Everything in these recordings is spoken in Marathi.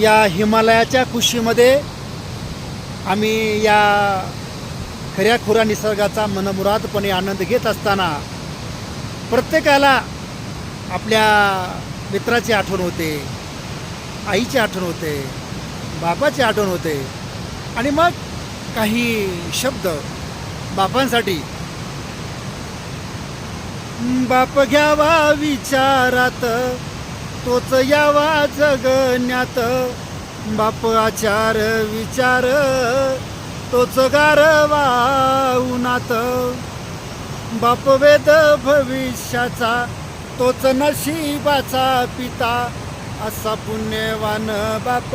या हिमालयाच्या कुशीमध्ये आम्ही या खऱ्याखुऱ्या निसर्गाचा मनमुरादपणे आनंद घेत असताना प्रत्येकाला आपल्या मित्राची आठवण होते आईची आठवण होते बापाची आठवण होते आणि मग काही शब्द बापांसाठी. बाप घ्यावा विचारात तोच यावा जगण्यात. बाप आचार विचार तोच गारवा उन्हात. बाप वेद भविष्याचा तोच नशिबाचा पिता. असा पुण्यवान बाप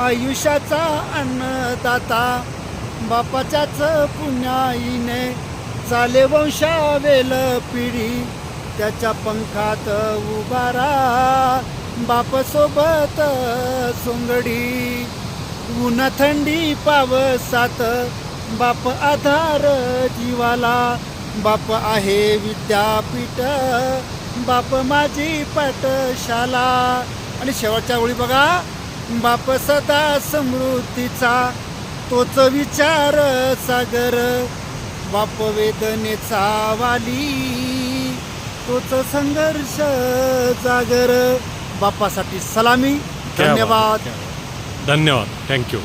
आयुष्याचा अन्नदाता. बापाच्याच पुण्याईने चाले वंशावेल पिढी. त्याच्या पंखात उभारा बापसोबत सोंगडी. ऊन थंडी पावसात बाप आधार जीवाला. बाप आहे विद्यापीठ बाप माझी पाठशाला. आणि शेवटच्या ओळी बघा बाप सदा समृद्धीचा. तोच विचार सागर बाप वेदनेचा वाली. तोच संघर्ष जागर. बापासाठी सलामी. धन्यवाद. धन्यवाद. थँक्यू